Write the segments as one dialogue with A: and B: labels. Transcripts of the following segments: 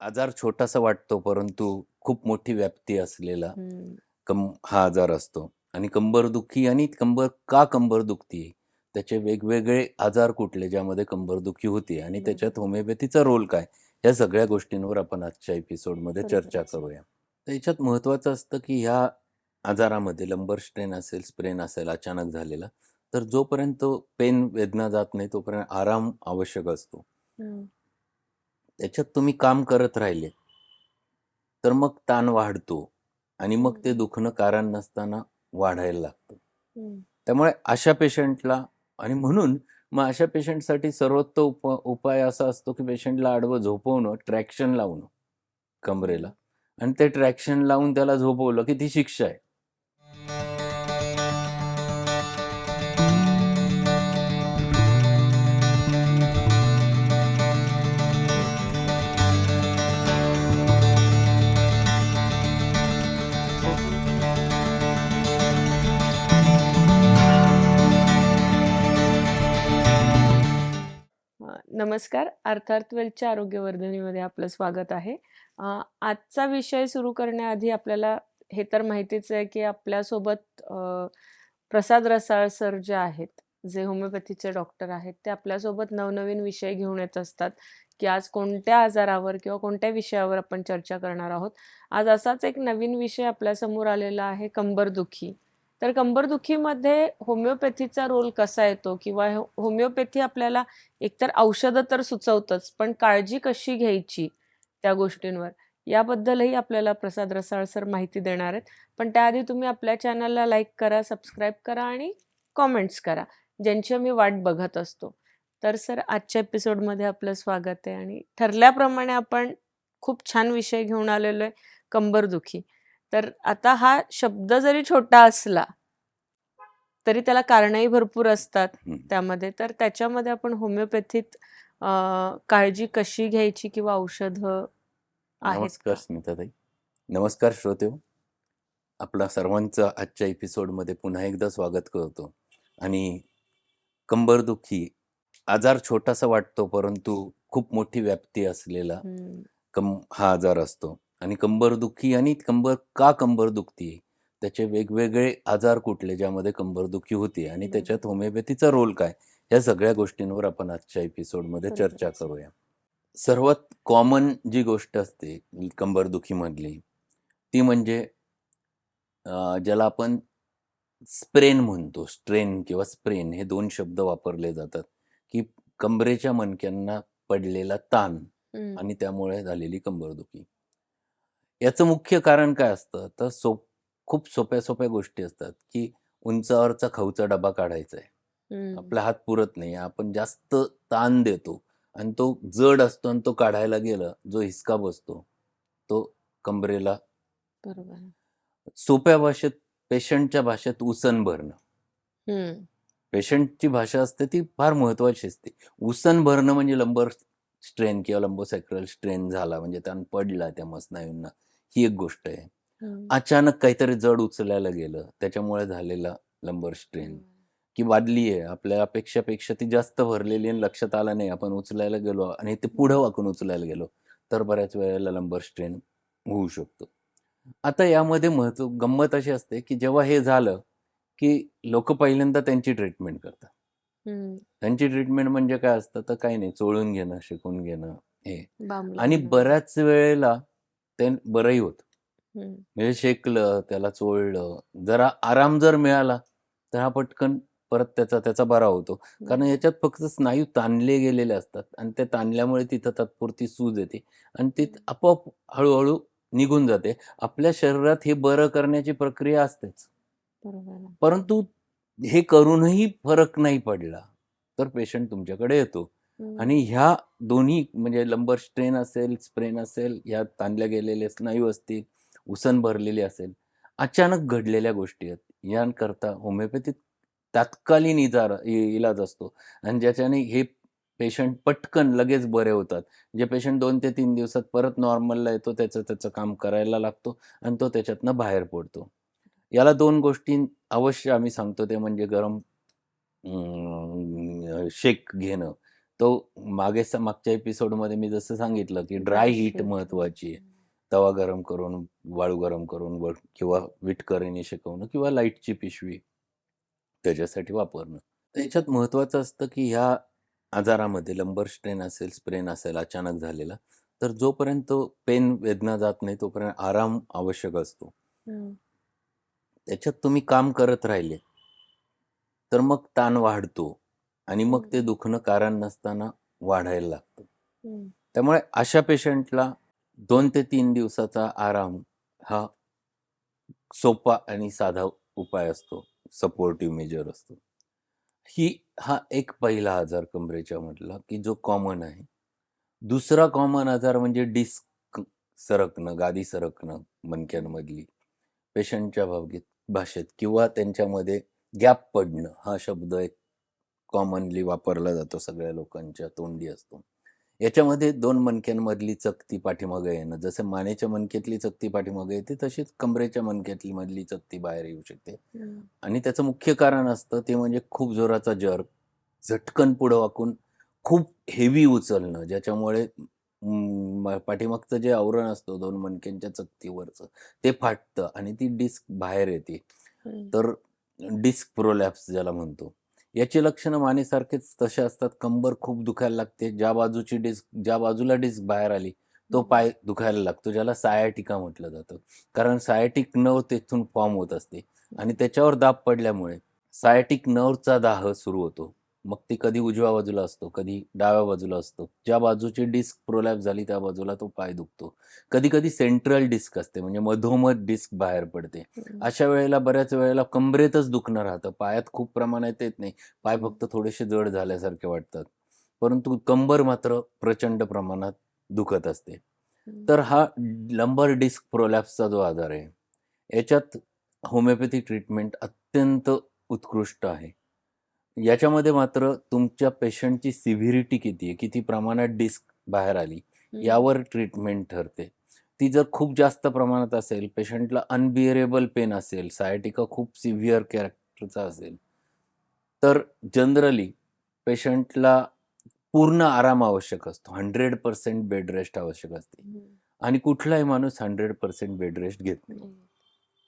A: आजार छोटासा वाटतो परंतु खूप मोठी व्याप्ती असलेला
B: हं.
A: कं हा आजार असतो आणि कंबरदुखी आणि कंबर का कंबर दुखतीये? त्याचे वेगवेगळे आजार कुठले ज्यामध्ये कंबरदुखी होते आणि. त्याच्यात होमिओपॅथीचा रोल काय? या सगळ्या गोष्टींवर आपण आजच्या एपिसोडमध्ये चर्चा. करूया. तर याच्यात महत्त्वाचं असतं की ह्या आजारामध्ये लंबर स्ट्रेन असेल, स्प्रेन असेल अचानक झालेला, तर जोपर्यंत पेन वेदना जात नाही तोपर्यंत आराम आवश्यक असतो. त्याच्यात तुम्ही काम करत राहिले, तर मग ताण वाढतो आणि मग ते. दुखणं कारण नसताना वाढायला लागतं. त्यामुळे अशा पेशंटला आणि म्हणून मग अशा पेशंटसाठी सर्वोत्तम उप उपाय असा असतो की पेशंटला आडवं झोपवणं, ट्रॅक्शन लावणं कमरेला. आणि ते ट्रॅक्शन लावून त्याला झोपवलं की ती शिक्षा आहे.
B: नमस्कार. अर्थात वेल्थच्या आपलं स्वागत आहे. आजचा विषय सुरू करण्याआधी आपल्याला हे तर माहितीच आहे की आपल्यासोबत प्रसाद रसाळ सर जे आहेत, जे होमिओपॅथीचे डॉक्टर आहेत, ते आपल्यासोबत नवनवीन विषय घेऊन येत असतात, की आज कोणत्या आजारावर किंवा कोणत्या विषयावर आपण चर्चा करणार आहोत. आज असाच एक नवीन विषय आपल्यासमोर आलेला आहे कंबरदुखी. तर कंबरदुखीमध्ये होमिओपॅथीचा रोल कसा येतो किंवा हो होमिओपॅथी आपल्याला एकतर औषधं तर सुचवतंच, पण काळजी कशी घ्यायची त्या गोष्टींवर, याबद्दलही आपल्याला प्रसाद रसाळ सर माहिती देणार आहेत. पण त्याआधी तुम्ही आपल्या चॅनलला लाईक करा, सबस्क्राईब करा आणि कमेंट्स करा, ज्यांची आम्ही वाट बघत असतो. तर सर आजच्या एपिसोडमध्ये आपलं स्वागत आहे आणि ठरल्याप्रमाणे आपण खूप छान विषय घेऊन आलेलो आहे, कंबरदुखी. तर आता हा शब्द जरी छोटा असला, तरी त्याला कारणंही भरपूर असतात. त्यामध्ये. तर त्याच्यामध्ये आपण होमिओपॅथीत काळजी कशी घ्यायची किंवा औषधं
A: नमस्कार? स्मिताताई. नमस्कार श्रोतेहो. आपल्या सर्वांचं आजच्या एपिसोडमध्ये पुन्हा एकदा स्वागत करतो आणि कंबरदुखी आजार छोटासा वाटतो परंतु खूप मोठी व्याप्ती असलेला
B: हं.
A: कं हा आजार असतो आणि कंबरदुखी आणि कंबर का कंबर दुखतीये? त्याचे वेगवेगळे आजार कुठले ज्यामध्ये कंबरदुखी होते आणि त्याच्यात. होमिओपॅथीचा रोल काय? या सगळ्या गोष्टींवर आपण आजच्या एपिसोडमध्ये चर्चा. करूया. सर्वात कॉमन जी गोष्ट असते कंबरदुखीमधली, ती म्हणजे ज्याला आपण स्प्रेन म्हणतो. स्ट्रेन किंवा स्प्रेन हे 2 शब्द वापरले जातात, की कंबरेच्या मणक्यांना पडलेला ताण. आणि त्यामुळे झालेली कंबरदुखी. याचं मुख्य कारण काय असतं? तर सोप खूप सोप्या-सोप्या गोष्टी असतात, की उंचावरचा खाऊचा डबा काढायचा आहे. आपला हात पुरत नाही. आपण जास्त ताण देतो आणि तो जड असतो आणि तो काढायला गेलं, जो हिसका बसतो, तो कंबरेला
B: बरोबर.
A: सोप्या भाषेत, पेशंटच्या भाषेत उसण भरणं. पेशंटची भाषा असते ती फार महत्त्वाची असते. उसण भरणं म्हणजे लंबर स्ट्रेन किंवा लंबोसॅक्रल स्ट्रेन झाला म्हणजे ताण पडला त्या स्नायूंना, ही एक गोष्ट आहे. अचानक काहीतरी जड उचलायला गेलं, त्याच्यामुळे झालेला लंबर स्ट्रेन. की वाढली आहे. आपल्या अपेक्षापेक्षा ती जास्त भरलेली आणि लक्षात आलं नाही. आपण उचलायला गेलो आणि ते पुढं. वाकून उचलायला गेलो, तर बऱ्याच वेळेला लंबर स्ट्रेन होऊ शकतो. आता यामध्ये महत्त्व गंमत अशी असते, की जेव्हा हे झालं, की लोकं पहिल्यांदा त्यांची ट्रीटमेंट करतात.
B: हं.
A: त्यांची ट्रीटमेंट म्हणजे काय असतं? तर काही नाही चोळून घेणं, शेकून घेणं हे आणि. बऱ्याच वेळेला ते बरंही होतं. म्हणजे शेकलं, त्याला चोळलं, जरा आराम जर मिळाला, तर हा पटकन परत त्याचा त्याचा बरा होतो. कारण. याच्यात फक्त स्नायू ताणले गेलेले असतात आणि त्या ताणल्यामुळे तिथं तात्पुरती सूज येते आणि ती. आपोआप हळू-हळू निघून जाते. आपल्या शरीरात हे बरं करण्याची प्रक्रिया असतेच. परंतु हे करूनही फरक नाही पडला, तर पेशंट तुमच्याकडे येतो. आणि ह्या दोन्ही म्हणजे लंबर स्ट्रेन असेल, स्प्रेन असेल, ह्या ताणल्या गेलेले स्नायू असतील, उसण भरलेली असेल, अचानक घडलेल्या गोष्टी आहेत. यांकरता होमिओपॅथीत तात्कालीन इजार इलाज असतो आणि ज्याच्याने हे पेशंट पटकन लगेच बरे होतात. जे पेशंट दोन ते तीन दिवसात परत नॉर्मलला येतो, त्याचं त्याचं काम करायला लागतो आणि तो त्याच्यातनं बाहेर पडतो. याला दोन गोष्टी अवश्य आम्ही सांगतो ते म्हणजे गरम शेक घेणं तो मागे मागच्या एपिसोडमध्ये मी जसं सांगितलं, की ड्राय हीट. महत्त्वाची आहे. तवा गरम करून, वाळू गरम करून किंवा विटकरीने शेकवणं किंवा लाईटची पिशवी त्याच्यासाठी वापरणं. त्याच्यात महत्त्वाचं असतं, की ह्या आजारामध्ये लंबर स्ट्रेन असेल, स्प्रेन असेल अचानक झालेला, तर जोपर्यंत पेन वेदना जात नाही तोपर्यंत आराम आवश्यक असतो. त्याच्यात तुम्ही काम करत राहिले, तर मग ताण वाढतो आणि मग ते. दुखणं कारण नसताना वाढायला लागतं. त्यामुळे अशा पेशंटला 2 ते 3 दिवसाचा आराम हा सोपा आणि साधा उपाय असतो. सपोर्टिव्ह मेजर असतो. ही हा एक पहिला आजार कमरेच्या मधला, की जो कॉमन आहे. दुसरा कॉमन आजार म्हणजे डिस्क सरकणं, गादी सरकणं. मणक्यांमधली. पेशंटच्या भावगीत भाषेत किंवा त्यांच्यामध्ये गॅप पडणं हा शब्द एक कॉमनली वापरला जातो सगळ्या लोकांच्या तोंडी असतो. याच्यामध्ये 2 मणक्यांमधली चकती पाठीमागे येणं, जसं मानेच्या मणक्यातली चकती पाठीमागे येते, तशीच कमरेच्या मणक्यातली मधली चकती बाहेर येऊ शकते. आणि त्याचं मुख्य कारण असतं ते म्हणजे खूप जोराचा जर्क, झटकन पुढं वाकून खूप हेवी उचलणं, ज्याच्यामुळे पाठीमागचं जे आवरण असतं 2 मणक्यांच्या चकतीवरचं, ते फाटतं आणि ती डिस्क बाहेर येते. तर डिस्क प्रोलॅप्स ज्याला म्हणतो. याची लक्षणं मानेसारखेच तसे असतात. कंबर खूप दुखायला लागते. ज्या बाजूची डिस्क ज्या बाजूला डिस्क बाहेर आली, तो. पाय दुखायला लागतो, ज्याला सायाटिका म्हटलं जातं. कारण सायाटिक नर्व्ह तिथून फॉर्म होत असते आणि त्याच्यावर दाब पडल्यामुळे सायाटिक नर्व्हचा दाह सुरू होतो. मग ती कधी उजव्या बाजूला असतो, कधी डाव्या बाजूला असतो. ज्या बाजूची डिस्क प्रोलॅप्स झाली त्या बाजूला तो पाय दुखतो. कधी-कधी सेंट्रल डिस्क असते म्हणजे मधोमध डिस्क बाहेर पडते. अशा वेळेला बऱ्याच वेळेला कंबरेतच दुखणं राहतं. पायात खूप प्रमाणात येत नाही. पाय. फक्त थोडेसे जड झाल्यासारखे वाटतात. परंतु कंबर मात्र प्रचंड प्रमाणात दुखत असते. तर हा लंबर डिस्क प्रोलॅप्सचा जो आजार आहे, याच्यात होमिओपॅथी ट्रीटमेंट अत्यंत उत्कृष्ट आहे. याच्यामध्ये मात्र तुमच्या पेशंटची सिव्हिरिटी किती आहे, किती प्रमाणात डिस्क बाहेर आली. यावर ट्रीटमेंट ठरते. ती जर खूप जास्त प्रमाणात असेल, पेशंटला अनबिअरेबल पेन असेल, सायाटिका खूप सिव्हिअर कॅरेक्टरचा असेल, तर जनरली पेशंटला पूर्ण आराम आवश्यक असतो. 100% बेड रेस्ट आवश्यक असते. आणि कुठलाही माणूस 100% बेड रेस्ट घेत नाही.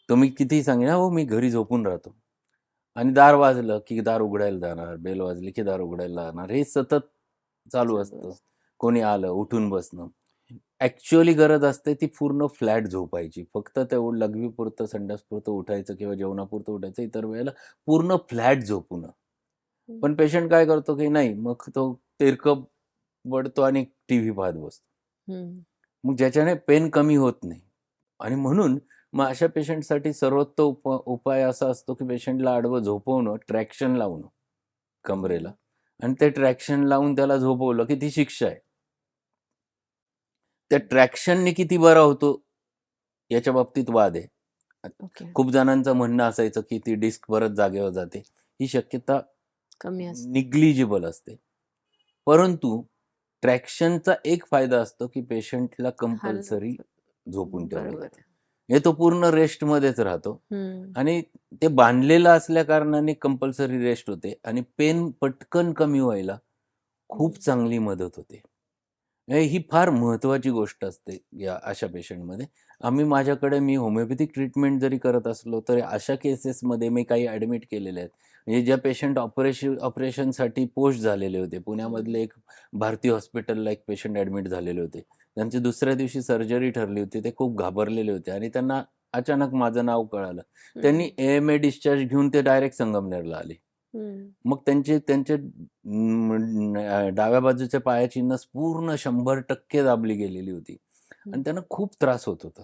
A: तुम्ही कितीही सांगा, "हो, मी घरी झोपून राहतो." आणि दार वाजलं, की दार उघडायला जाणार, बेल वाजली, की दार उघडायला जाणार. हे सतत चालू असतं. कोणी आलं, उठून बसणं. ॲक्चुअली गरज असते ती पूर्ण फ्लॅट झोपायची. फक्त तेवढं लघवीपुरतं, संडासपुरतं उठायचं किंवा जेवणापुरतं उठायचं. इतर वेळेला पूर्ण फ्लॅट झोपू नये.
B: हं.
A: पण पेशंट काय करतो, की नाही, मग तो तिरकं पडतो आणि टीव्ही पाहत बसतो. मग ज्याच्याने पेन कमी होत नाही. आणि म्हणून मग अशा पेशंटसाठी सर्वोत्तम उप उपाय असा असतो, की पेशंटला आडवं झोपवणं, ट्रॅक्शन लावणं कमरेला. आणि ते ट्रॅक्शन लावून त्याला झोपवलं, की ती शिक्षा आहे. त्या. ट्रॅक्शनने किती बरा होतो, याच्या बाबतीत वाद आहे.
B: ओके.
A: खूप जणांचं म्हणणं असायचं, की ती डिस्क परत जागेवर जाते. ही शक्यता
B: कमी असते.
A: निग्लिजिबल असते. परंतु ट्रॅक्शनचा एक फायदा असतो, की पेशंटला कंपल्सरी झोपून ठेवलं. जातं. म्हणजे तो पूर्ण रेस्टमध्येच राहतो
B: हं.
A: आणि ते बांधलेलं असल्याकारणाने कंपल्सरी रेस्ट होते आणि पेन पटकन कमी व्हायला खूप
B: हं.
A: चांगली मदत होते. ही फार महत्त्वाची गोष्ट असते या अशा पेशंटमध्ये. आम्ही माझ्याकडे मी होमिओपॅथिक ट्रीटमेंट जरी करत असलो, तरी अशा केसेसमध्ये मी काही ॲडमिट केलेले आहेत. म्हणजे ज्या पेशंट ऑपरेशन ऑपरेशनसाठी पोस्ट झालेले होते. पुण्यामधले एक भारती हॉस्पिटलला एक पेशंट ॲडमिट झालेले होते. त्यांची दुसऱ्या दिवशी सर्जरी ठरली होती. ते खूप घाबरलेले होते आणि त्यांना अचानक माझं नाव कळालं. त्यांनी
B: हं.
A: एएमए डिस्चार्ज घेऊन ते डायरेक्ट संगमनेरला आले. मग त्यांचे त्यांचे डाव्या बाजूच्या पायाची नस पूर्ण 100% दाबली गेलेली होती आणि
B: हं.
A: त्यांना खूप त्रास होत होता.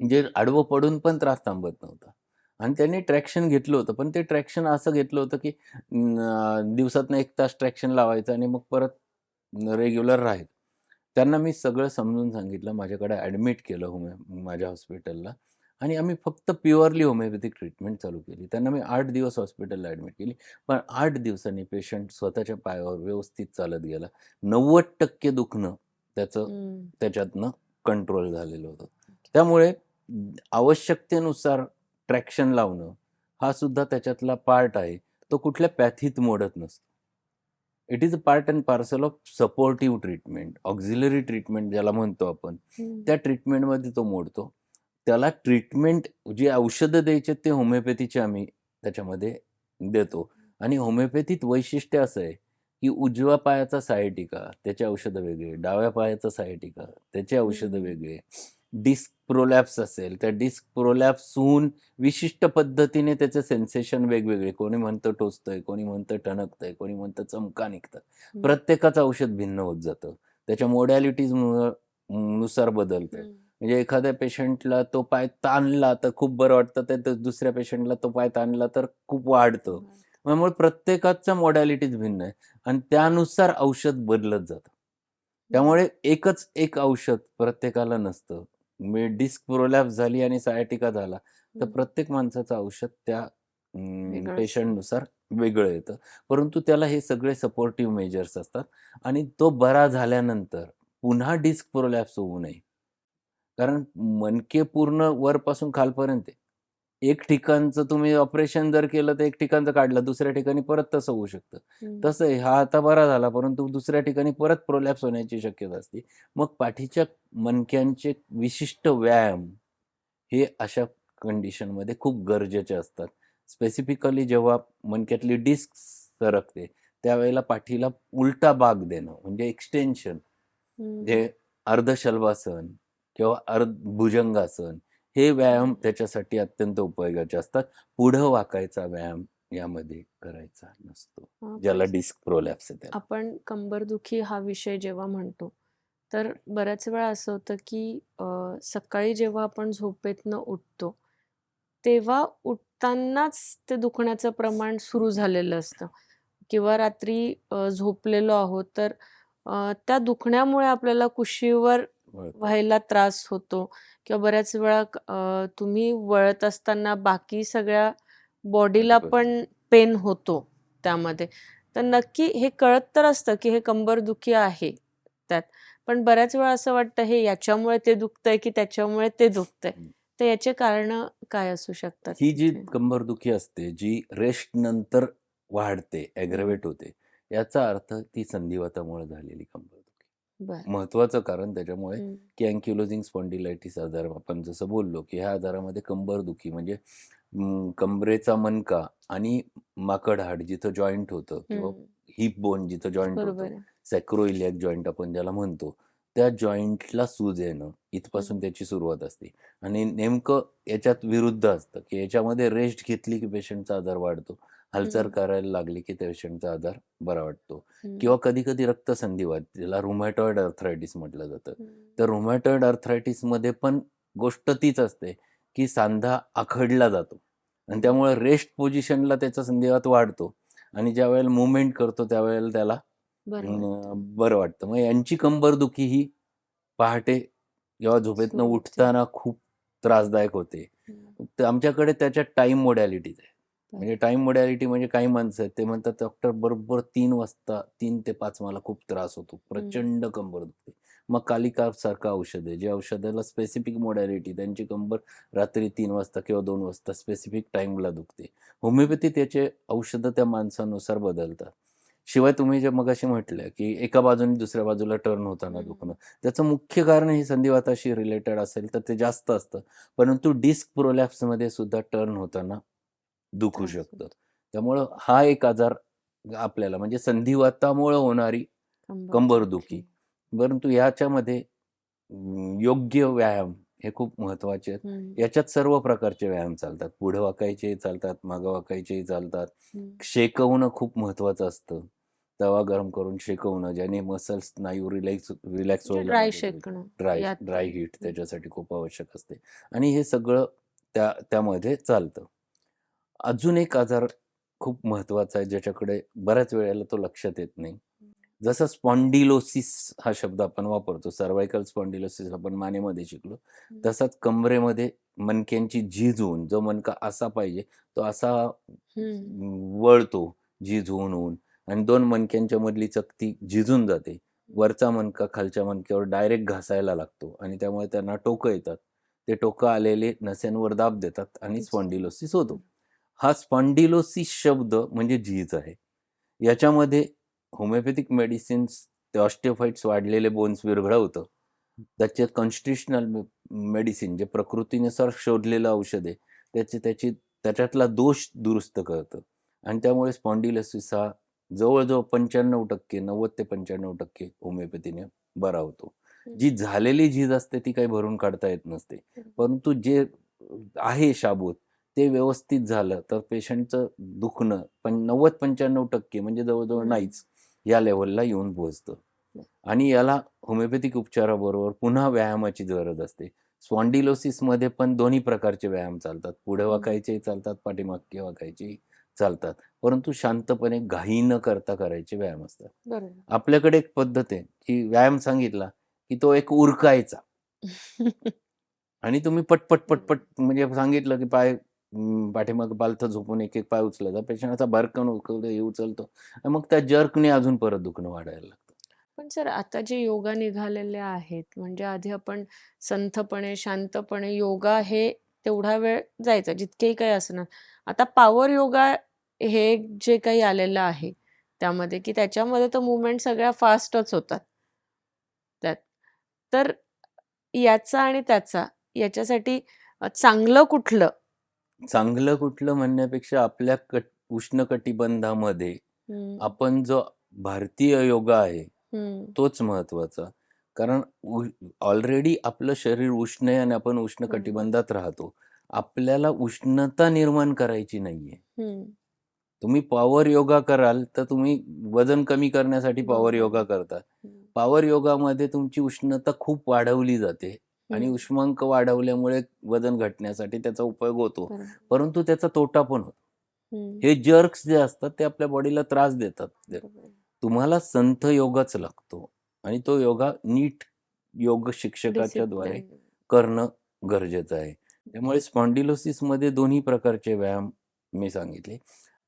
A: म्हणजे आडवं पडून पण त्रास थांबत नव्हता आणि त्यांनी ट्रॅक्शन घेतलं होतं. पण ते ट्रॅक्शन असं घेतलं होतं, की दिवसातनं 1 तास ट्रॅक्शन लावायचं आणि मग परत रेग्युलर राहायचं. त्यांना मी सगळं समजून सांगितलं. माझ्याकडे ॲडमिट केलं होमिओ माझ्या हॉस्पिटलला आणि आम्ही फक्त प्युअरली होमिओपॅथिक ट्रीटमेंट चालू केली. त्यांना मी 8 दिवस हॉस्पिटलला ॲडमिट केली. पण 8 दिवसांनी पेशंट स्वतःच्या पायावर व्यवस्थित चालत गेला. 90% दुखणं त्याचं. त्याच्यातनं कंट्रोल झालेलं होतं. त्यामुळे आवश्यकतेनुसार ट्रॅक्शन लावणं हा सुद्धा त्याच्यातला पार्ट आहे. तो कुठल्या पॅथीत मोडत नसतो. It is a part and parcel of supportive treatment auxiliary treatment ज्याला म्हणतो आपण. त्या ट्रीटमेंटमध्ये तो मोडतो त्याला ट्रीटमेंट जी औषधं द्यायची ते होमिओपॅथीची आम्ही त्याच्यामध्ये देतो आणि होमिओपॅथीत वैशिष्ट्य असं आहे की उजव्या पायाचा सायटिका त्याची औषधं वेगळी डाव्या पायाचा सायटिका त्याची औषधं. वेगळे डिस्क प्रोलॅप्स असेल त्या डिस्क प्रोलॅप्स होऊन विशिष्ट पद्धतीने त्याचे सेन्सेशन वेगवेगळे कोणी म्हणतं टोचतंय कोणी म्हणतं टणकतंय कोणी म्हणतं चमका निघतात
B: हं.
A: प्रत्येकाचं औषध भिन्न होत जातं त्याच्या मोडॅलिटीजनुसार बदलतं. म्हणजे एखाद्या पेशंटला तो पाय ताणला तर खूप बरं वाटतं तर दुसऱ्या पेशंटला तो पाय ताणला तर खूप वाढतं. त्यामुळे प्रत्येकाच्या मोडॅलिटीज भिन्न आहे आणि त्यानुसार औषध बदलत जातं त्यामुळे एकच एक औषध प्रत्येकाला नसतं म्हणजे डिस्क प्रोलॅप्स झाली आणि सायटिका झाला तर
B: हं.
A: प्रत्येक माणसाचं औषध त्या. पेशंटनुसार वेगळं येतं परंतु त्याला हे सगळे सपोर्टिव्ह मेजर्स असतात आणि तो बरा झाल्यानंतर पुन्हा डिस्क प्रोलॅप्स होऊ नये कारण मणके पूर्ण वरपासून खालपर्यंत. एक ठिकाणचं तुम्ही ऑपरेशन जर केलं तर एक ठिकाणचं काढलं दुसऱ्या ठिकाणी परत तसं होऊ शकतं. तसं हा आता बरा झाला परंतु दुसऱ्या ठिकाणी परत प्रोलॅप्स होण्याची शक्यता असते मग पाठीच्या मणक्यांचे विशिष्ट व्यायाम हे अशा कंडिशनमध्ये खूप गरजेचे असतात स्पेसिफिकली जेव्हा मणक्यातली डिस्क सरकते त्यावेळेला पाठीला उलटा बाग देणं म्हणजे एक्सटेन्शन
B: हं.
A: जे अर्धशल्वासन किंवा अर्ध भुजंगासन हे व्यायाम त्याच्यासाठी अत्यंत उपयोगाचे असतात पुढं वाकायचा व्यायाम यामध्ये करायचा नसतो ज्याला डिस्क प्रोलॅप्स आहे त्याला
B: आपण कंबरदुखी हा विषय जेव्हा म्हणतो तर बऱ्याच वेळा असं होतं की सकाळी जेव्हा आपण झोपेतनं उठतो तेव्हा उठतानाच ते दुखण्याचं प्रमाण सुरू झालेलं असतं किंवा रात्री झोपलेलो आहोत तर त्या दुखण्यामुळे आपल्याला कुशीवर. व्हायला त्रास होतो किंवा बऱ्याच वेळा तुम्ही वळत असताना बाकी सगळ्या बॉडीला. पण पेन होतो त्यामध्ये तर नक्की हे कळत तर असतं की हे कंबरदुखी आहे त्यात पण बऱ्याच वेळा असं वाटतं हे याच्यामुळे ते दुखतंय की त्याच्यामुळे ते दुखतंय. तर याचे कारण काय असू शकतात
A: ही जी? कंबरदुखी असते जी रेस्ट नंतर वाढते. ॲग्रवेट होते याचा अर्थ ती संधिवातामुळे झालेली कंबरदुखी
B: बरं
A: महत्वाचं कारण त्याच्यामुळे
B: हं.
A: की अँक्युलोजिंग स्पॉन्डिलायटिस आजार आपण जसं बोललो की ह्या आजारामध्ये कंबरदुखी म्हणजे अं, कमरेचा मणका आणि माकड हाड जिथं जॉईंट होतं किंवा. हिप बोन जिथं जॉईंट होतं सॅक्रोइलियाक जॉईंट आपण ज्याला म्हणतो त्या जॉईंटला सूज येणं. इथपासून त्याची सुरुवात असते आणि नेमकं याच्यात विरुद्ध असतं की याच्यामध्ये रेस्ट घेतली की पेशंटचा आजार वाढतो हालचाल. करायला लागली की पेशंटचा आजार बरा वाटतो. किंवा कधी कधी रक्तसंधिवात ज्याला रुमॅटॉइड अर्थरायटिस म्हटलं जातं. तर रुमॅटॉइड अर्थरायटिसमध्ये पण गोष्ट तीच असते की सांधा आखडला जातो आणि. त्यामुळे रेस्ट पोझिशनला त्याचा संधिवात वाढतो आणि ज्या वेळेला मुवमेंट करतो त्यावेळेला त्याला
B: बरं वाटतं
A: मग यांची कंबरदुखी ही पहाटे जेव्हा झोपेतनं उठताना खूप त्रासदायक होते. तर आमच्याकडे त्याच्या टाईम मोडॅलिटीज आहे म्हणजे टाईम मोडॅलिटी म्हणजे काही माणसं आहेत ते म्हणतात डॉक्टर बरोबर तीन वाजता तीन ते पाच मला खूप त्रास होतो. प्रचंड कंबर दुखते. मग कालिका सारखं औषध आहे जे औषधाला स्पेसिफिक मोडॅलिटी त्यांची कंबर रात्री तीन वाजता किंवा दोन वाजता स्पेसिफिक टाईमला दुखते. होमिओपॅथी त्याचे औषधं त्या माणसानुसार बदलतात. शिवाय तुम्ही जे मगाशी म्हटलं की एका बाजूने दुसऱ्या बाजूला टर्न होताना. दुखणं. त्याचं मुख्य कारण हे संधिवाताशी रिलेटेड असेल तर ते जास्त असतं. परंतु डिस्क प्रोलॅप्समध्ये सुद्धा टर्न होताना दुखू शकतं त्यामुळं हा एक आजार आपल्याला म्हणजे संधिवातामुळे होणारी
B: कंबरदुखी
A: परंतु याच्यामध्ये योग्य व्यायाम हे खूप महत्त्वाचे आहेत. याच्यात सर्व प्रकारचे व्यायाम चालतात. पुढे वाकायचेही चालतात मागं वाकायचेही चालतात. शेकवणं खूप महत्वाचं असतं. तवा गरम करून शेकवणं ज्याने मसल्स स्नायू relax relax
B: dry
A: dry dry heat. त्याच्यासाठी खूप आवश्यक असते. आणि हे सगळं त्या त्यामध्ये चालतं. अजून एक आजार खूप महत्त्वाचा आहे ज्याच्याकडे बऱ्याच वेळेला तो लक्षात येत नाही. जसं स्पॉन्डिलोसिस हा शब्द आपण वापरतो सर्वायकल स्पॉन्डिलोसिस आपण मानेमध्ये शिकलो. तसाच कमरेमध्ये मणक्यांची झीज होऊन जो मणका असा पाहिजे तो असा. वळतो झीज होऊन होऊन आणि दोन मणक्यांच्या मधली चकती झिजून जाते वरचा मणका खालच्या मणक्यावर डायरेक्ट घासायला लागतो आणि त्यामुळे त्यांना टोकं येतात ते टोकं आलेले नस्यांवर दाब देतात आणि स्पॉन्डिलोसिस होतो
B: हं.
A: स्पॉन्डिलोसिस शब्द म्हणजे झीज आहे. याच्यामध्ये होमिओपॅथिक मेडिसिन्स ते ऑस्टिओफाईट्स वाढलेले बोन्स विरघळवतं त्याचे कॉन्स्टिट्युशनल मेडिसिन जे प्रकृतीनुसार शोधलेलं औषध आहे त्याचे त्याची त्याच्यातला दोष दुरुस्त करतं. आणि त्यामुळे स्पॉन्डिलोसिस हा जवळजवळ पंच्याण्णव टक्के नव्वद ते पंच्याण्णव टक्के होमिओपॅथीने बरा होतो. जी झालेली झीज असते ती काही भरून काढता येत नसते. परंतु जे आहे शाबूत ते व्यवस्थित झालं तर पेशंटचं दुखणं पण नव्वद पंच्याण्णव टक्के म्हणजे जवळजवळ. नाहीच या लेवलला येऊन पोहोचतं. आणि याला होमिओपॅथिक उपचाराबरोबर पुन्हा व्यायामाची गरज असते. स्पॉन्डिलोसिसमध्ये पण दोन्ही प्रकारचे व्यायाम चालतात. पुढे. वाकायचे चालतात पाठीमागे वाकायचे चालतात. परंतु शांतपणे घाई न करता करायचे व्यायाम असतात. आपल्याकडे एक पद्धत आहे की व्यायाम सांगितला की तो एक उरकायचा. आणि तुम्ही पटपट पटपट म्हणजे सांगितलं की पाय पाठीमाग पालथं झोपून एक एक पाय उचलायचा पेशंटचा भरकन उचलतो हे उचलतो. आणि मग त्या जर्कने अजून परत दुखणं वाढायला लागतं.
B: पण सर आता जे योगा निघालेले आहेत म्हणजे आधी आपण संथपणे शांतपणे योगा हे तेवढा वेळ जायचा जितकेही काही असणार. आता पॉवर योगा हे जे काही आलेलं आहे त्यामध्ये की त्याच्यामध्ये तर मुवमेंट सगळ्या फास्टच होतात. त्यात. तर याचा आणि त्याचा याच्यासाठी चांगलं कुठलं
A: चांगलं कुठलं म्हणण्यापेक्षा आपल्या कट उष्णकटिबंधामध्ये आपण जो भारतीय योगा आहे तोच महत्त्वाचा कारण ऑलरेडी आपलं शरीर उष्ण आहे आणि आपण उष्णकटिबंधात राहतो. आपल्याला उष्णता निर्माण करायची नाहीये. तुम्ही पॉवर योगा कराल तर तुम्ही वजन कमी करण्यासाठी पॉवर. योगा करता. पॉवर योगामध्ये तुमची उष्णता खूप वाढवली जाते. आणि उष्मांक वाढवल्यामुळे वजन घटण्यासाठी त्याचा उपयोग होतो. परंतु त्याचा तोटा पण होतो. हे जर्क्स जे असतात ते आपल्या बॉडीला त्रास देतात. तुम्हाला संथ योगाच लागतो आणि तो योगा नीट योग शिक्षकाच्या द्वारे. करणं गरजेचं आहे. त्यामुळे स्पॉन्डिलोसिसमध्ये दोन्ही प्रकारचे व्यायाम मी सांगितले.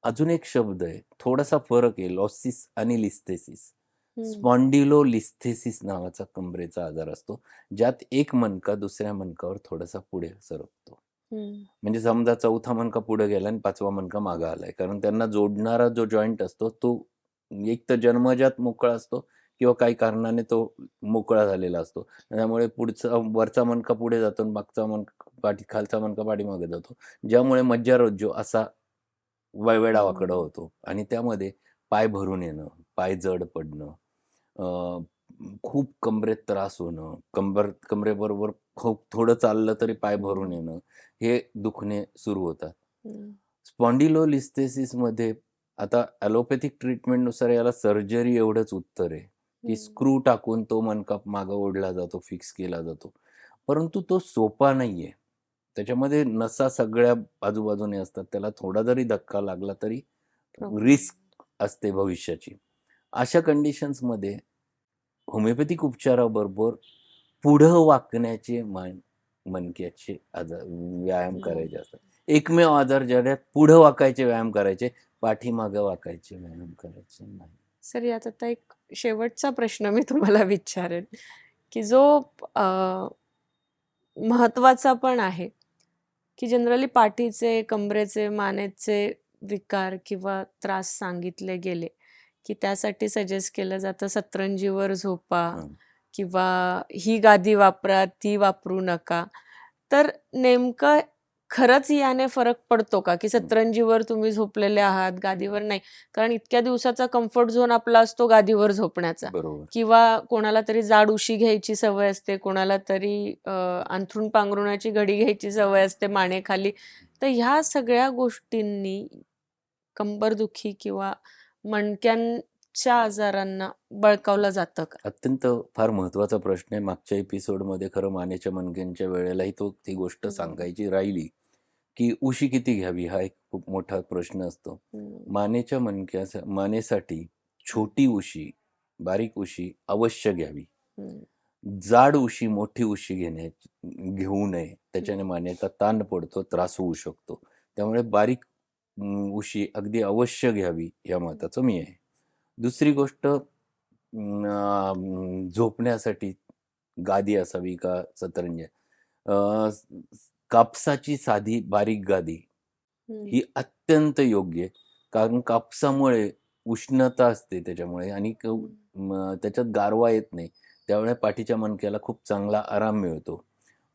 A: अजून एक शब्द आहे थोडासा फरक आहे लॉसिस आणि लिस्थेसिस
B: हम्म,
A: स्पॉन्डिलो लिस्थेसिस नावाचा कमरेचा आजार असतो ज्यात एक मणका दुसऱ्या मणकावर थोडासा पुढे सरकतो. म्हणजे समजा चौथा मणका पुढे गेला आणि पाचवा मणका मागे आलाय. कारण त्यांना जोडणारा जो जॉईंट असतो तो एक तर जन्मजात मोकळा असतो किंवा काही कारणाने तो मोकळा झालेला असतो. त्यामुळे पुढचा वरचा मणका पुढे जातो आणि मागचा मणका पाठी खालचा मणका पाठीमागे जातो. ज्यामुळे मज्जारोज्जो असा वळवेडा वाकडा
B: हम्म.
A: होतो आणि त्यामध्ये पाय भरून येणं पाय जड पडणं खूप कमरेत त्रास होणं कंबर कमरेबरोबर खूप थोडं चाललं तरी पाय भरून येणं हे दुखणे सुरू होतात.
B: हम्म,
A: स्पॉन्डिलोलिस्थेसिसमध्ये आता ॲलोपॅथिक ट्रीटमेंटनुसार याला सर्जरी एवढंच उत्तर आहे की स्क्रू टाकून तो मनका मागं ओढला जातो फिक्स केला जातो. परंतु तो सोपा नाहीये. त्याच्यामध्ये नसा सगळ्या आजूबाजूने असतात त्याला थोडा जरी धक्का लागला तरी. रिस्क असते भविष्याची. अशा कंडिशन्समध्ये होमिओपॅथिक उपचाराबरोबर पुढं वाकण्याचे मान मणक्याचे आजार व्यायाम
B: हम्म.
A: करायचे असतात एकमेव आजार ज्याच्यात पुढं वाकायचे व्यायाम करायचे पाठीमागं वाकायचे व्यायाम करायचे नाही
B: सर यात आता एक शेवटचा प्रश्न मी तुम्हाला विचारेन की जो महत्त्वाचा पण आहे की जनरली पाठीचे कमरेचे मानेचे विकार किंवा त्रास सांगितले गेले की त्यासाठी सजेस्ट केलं जातं सतरंजीवर झोपा. किंवा ही गादी वापरा ती वापरू नका. तर नेमकं खरंच याने फरक पडतो का? की सतरंजीवर तुम्ही झोपलेले आहात गादीवर नाही. कारण इतक्या दिवसाचा कम्फर्ट झोन आपला असतो गादीवर झोपण्याचा. किंवा कोणाला तरी जाड उशी घ्यायची सवय असते कोणाला तरी अ, अंथरूण पांघरुणाची घडी घ्यायची सवय असते मानेखाली. तर ह्या सगळ्या गोष्टींनी कंबरदुखी किंवा मणक्यांच्या आजारांना बळकावलं जातं का?
A: अत्यंत फार महत्त्वाचा प्रश्न आहे. मागच्या एपिसोडमध्ये खरं मानेच्या मणक्यांच्या वेळेलाही तो ती गोष्ट. सांगायची राहिली की उशी किती घ्यावी हा एक खूप मोठा प्रश्न असतो. मानेच्या मणक्या मानेसाठी छोटी उशी बारीक उशी अवश्य घ्यावी. जाड उशी मोठी उशी घेण्या घेऊ नये. त्याच्याने मानेचा ताण पडतो त्रास होऊ शकतो. त्यामुळे बारीक उशी अगदी अवश्य घ्यावी या मताचं मी आहे. दुसरी गोष्ट झोपण्यासाठी गादी असावी का सतरंजी कापसाची साधी बारीक गादी ही अत्यंत योग्य आहे. कारण कापसामुळे उष्णता असते त्याच्यामुळे आणि त्याच्यात गारवा येत नाही. त्यामुळे पाठीच्या मणक्याला खूप चांगला आराम मिळतो.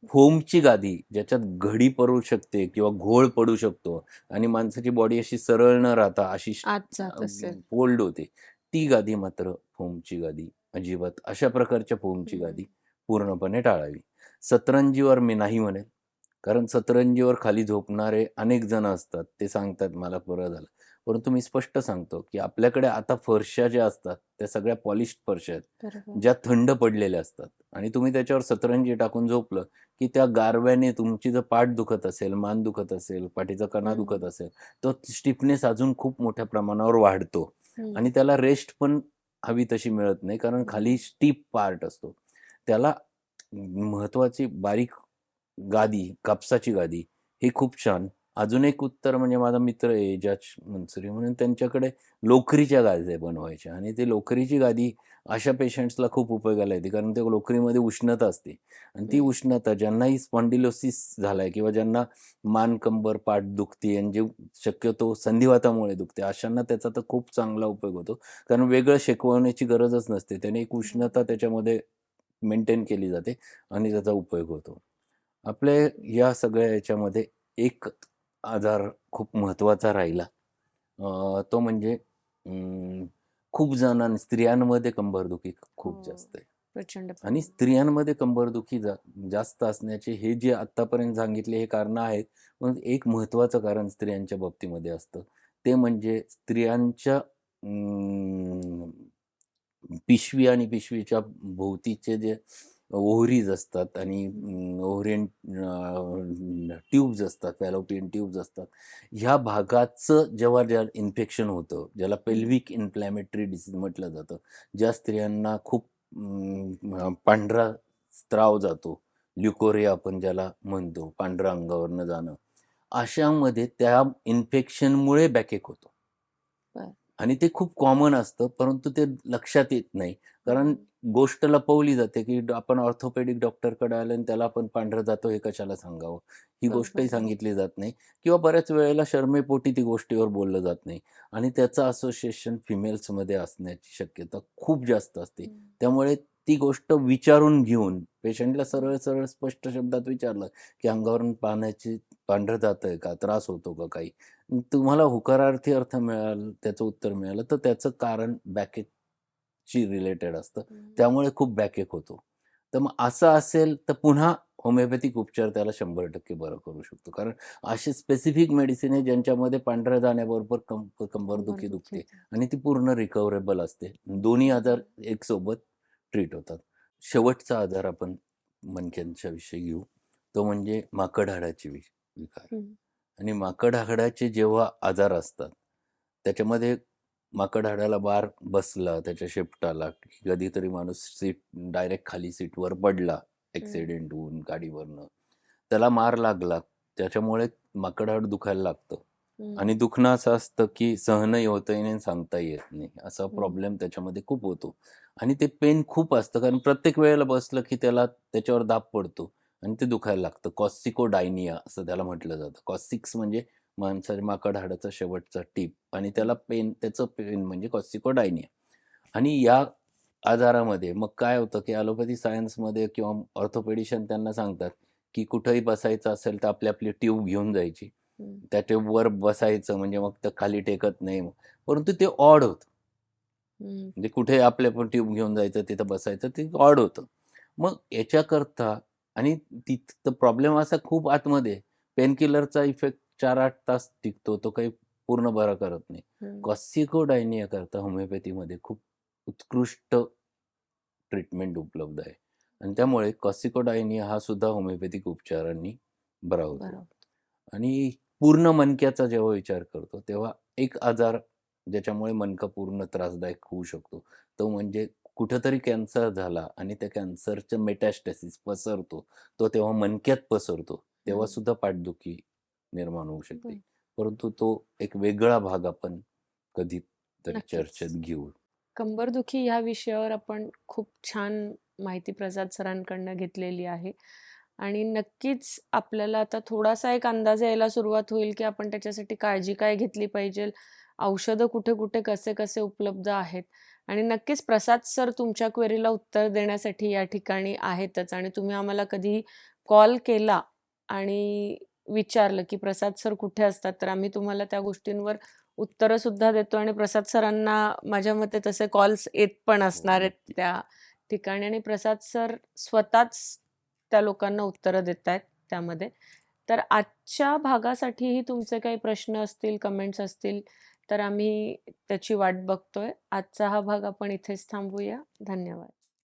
A: फोमची गादी ज्याच्यात घडी पडू शकते किंवा घोळ पडू शकतो आणि माणसाची बॉडी अशी सरळ न राहता अशी. फोल्ड होते. ती गादी मात्र फोमची गादी अजिबात अशा प्रकारच्या फोमची. गादी पूर्णपणे टाळावी. सतरंजीवर मी नाही म्हणेल. कारण सतरंजीवर खाली झोपणारे अनेक जण असतात. ते सांगतात मला बरं झालं. परंतु मी स्पष्ट सांगतो, की आपल्याकडे आता फरशा ज्या असतात त्या सगळ्या पॉलिश्ड फरशा आहेत. ज्या थंड पडलेल्या असतात आणि तुम्ही त्याच्यावर सतरंजी टाकून झोपलं, की त्या गारव्याने तुमची जर पाठ दुखत असेल, मान दुखत असेल, पाठीचा कणा. दुखत असेल, तो स्टिफनेस अजून खूप मोठ्या प्रमाणावर वाढतो. आणि त्याला रेस्ट पण हवी तशी मिळत नाही. कारण खाली. स्टिफ पार्ट असतो. त्याला महत्त्वाची बारीक गादी, कापसाची गादी ही खूप छान. अजून एक उत्तर म्हणजे माझा मित्र आहे एजाज मंसूरी म्हणून त्यांच्याकडे लोकरीच्या गाद्या बनवायच्या आणि ते लोकरीची गादी अशा पेशंट्सला खूप उपयोगाला येते. कारण ते लोकरीमध्ये उष्णता असते आणि ती. उष्णता ज्यांनाही स्पॉन्डिलोसिस झालाय किंवा ज्यांना मान, कंबर, पाठ दुखते आणि जे शक्यतो संधिवातामुळे दुखते अशांना त्याचा तर खूप चांगला उपयोग होतो. कारण वेगळं शेकवण्याची गरजच नसते. त्याने एक उष्णता. त्याच्यामध्ये मेंटेन केली जाते आणि त्याचा उपयोग होतो. आपल्या या सगळ्या याच्यामध्ये एक आजार खूप महत्त्वाचा राहिला. तो म्हणजे खूप जणांना स्त्रियांमध्ये कंबरदुखी खूप
B: हो.
A: जास्त आहे.
B: प्रचंड
A: आणि. स्त्रियांमध्ये कंबरदुखी जा जास्त असण्याचे हे जे आत्तापर्यंत सांगितले हे कारणं आहेत. पण एक महत्त्वाचं कारण स्त्रियांच्या बाबतीमध्ये असतं. ते म्हणजे स्त्रियांच्या पिशवी आणि पिशवीच्या भोवतीचे जे ओव्हरीज असतात आणि अ, ट्यूब्स असतात, फॅलोपियन ट्यूब्स असतात. ह्या भागाचं जेव्हा ज्या इन्फेक्शन होतं, ज्याला. पेल्विक इन्फ्लॅमेटरी डिसीज म्हटलं जातं. ज्या स्त्रियांना खूप पांढरा स्त्राव जातो. ल्युकोरिया आपण ज्याला म्हणतो, पांढरं अंगावरनं जाणं. अशामध्ये त्या इन्फेक्शनमुळे बॅकएक होतो. आणि ते खूप कॉमन असतं, परंतु ते लक्षात येत नाही. कारण. गोष्ट लपवली जाते, की आपण ऑर्थोपेडिक डॉक्टरकडे आलो आणि त्याला आपण पांढरं जातो हे कशाला सांगावं? ही गोष्टही. सांगितली जात नाही किंवा बऱ्याच वेळेला शरमेपोटी ती गोष्टीवर बोललं जात नाही आणि त्याचं असोसिएशन फिमेल्समध्ये असण्याची शक्यता खूप जास्त असते. त्यामुळे ती गोष्ट विचारून घेऊन पेशंटला
B: हं.
A: सरळ-सरळ स्पष्ट शब्दात विचारलं, की अंगावरून पाण्याची पांढरं जातंय का? त्रास होतो का काही? तुम्हाला होकारार्थी अर्थ मिळाला त्याचं उत्तर मिळालं, तर त्याचं कारण बॅकएकशी रिलेटेड असतं. त्यामुळे खूप बॅकएक होतो. तर मग असं असेल तर पुन्हा होमिओपॅथिक उपचार त्याला 100% बरं करू शकतो. कारण असे स्पेसिफिक मेडिसिन आहे ज्यांच्यामध्ये पांढऱ्या जाण्याबरोबर कंब कंबरदुखी दुखते. आणि ती पूर्ण रिकव्हरेबल असते. दोन्ही आजार. एकसोबत ट्रीट होतात. शेवटचा आजार आपण मणक्यांच्या विषयी घेऊ. तो म्हणजे माकड हाडाचे विकार. आणि माकड हाडाचे जेव्हा आजार असतात, त्याच्यामध्ये माकड हाडाला बार बसला, त्याच्या शेपटाला, कधीतरी माणूस सीट डायरेक्ट खाली सीटवर पडला. ॲक्सिडेंट होऊन गाडीवरनं. त्याला मार लागला. त्याच्यामुळे माकड हाड दुखायला लागतं आणि. दुखणं असं असतं, की सहनही होतही नाही आणि सांगताही येत नाही. असा. प्रॉब्लेम त्याच्यामध्ये खूप होतो आणि ते पेन खूप असतं. कारण प्रत्येक वेळेला बसलं, की त्याला त्याच्यावर दाब पडतो आणि ते दुखायला लागतं. कॉर्सिकोडायनिया असं त्याला म्हटलं जातं. कॉर्सिक्स म्हणजे माणसाच्या माकड हाडाचा शेवटचा टीप आणि त्याला. पेन त्याचं पेन म्हणजे कॉर्सिकोडायनिया आणि या आजारामध्ये मग काय होतं, की ॲलोपॅथी सायन्समध्ये किंवा ऑर्थोपेडिशियन त्यांना सांगतात, की कुठेही बसायचं असेल तर आपली आपली ट्यूब घेऊन जायची. त्या ट्यूबवर बसायचं म्हणजे मग ते खाली टेकत नाही. परंतु ते ऑड होतं. म्हणजे कुठे आपली आपण ट्यूब घेऊन जायचं, तिथं बसायचं ते ऑड होतं. मग याच्याकरता आणि तिथं प्रॉब्लेम असा खूप आतमध्ये. पेनकिलरचा इफेक्ट 4-8 तास टिकतो. तो काही पूर्ण बरा करत नाही.
B: हं.
A: कॉर्सिकोडायनियाकरता होमिओपॅथीमध्ये खूप उत्कृष्ट ट्रीटमेंट उपलब्ध आहे आणि त्यामुळे कॉर्सिकोडायनिया हा सुद्धा होमिओपॅथिक उपचारांनी बरा होतो. आणि पूर्ण मणक्याचा जेव्हा विचार करतो, तेव्हा एक आजार ज्याच्यामुळे मणका पूर्ण त्रासदायक होऊ शकतो, तो म्हणजे कुठेतरी कॅन्सर झाला आणि त्या कॅन्सरचं मेटॅस्टॅसिस पसरतो. तो तेव्हा मणक्यात पसरतो. तेव्हा. सुद्धा पाठदुखी निर्माण होऊ शकते. परंतु तो एक वेगळा भाग आपण कधीतरी
B: नक्कीच.
A: चर्चेत घेऊ.
B: कंबरदुखी ह्या विषयावर आपण खूप छान माहिती प्रसाद सरांकडनं घेतलेली आहे आणि नक्कीच आपल्याला आता थोडासा एक अंदाज यायला सुरुवात होईल, की आपण त्याच्यासाठी काळजी काय घेतली पाहिजेल औषधं कुठे-कुठे, कसे-कसे उपलब्ध आहेत आणि नक्कीच प्रसाद सर तुमच्या क्वेरीला उत्तर देण्यासाठी या ठिकाणी आहेतच आणि तुम्ही आम्हाला कधीही कॉल केला आणि विचारलं, की प्रसाद सर कुठे असतात, तर आम्ही तुम्हाला त्या गोष्टींवर उत्तरं सुद्धा देतो आणि प्रसाद सरांना माझ्या मते तसे कॉल्स येत पण
A: हो,
B: असणार आहेत. त्या ठिकाणी आणि प्रसाद सर स्वतःच त्या लोकांना उत्तरं देतायत त्यामध्ये. तर आजच्या भागासाठीही तुमचे काही प्रश्न असतील, कमेंट्स असतील, तर आम्ही त्याची वाट बघतोय. आजचा हा भाग आपण इथेच थांबवूया. धन्यवाद.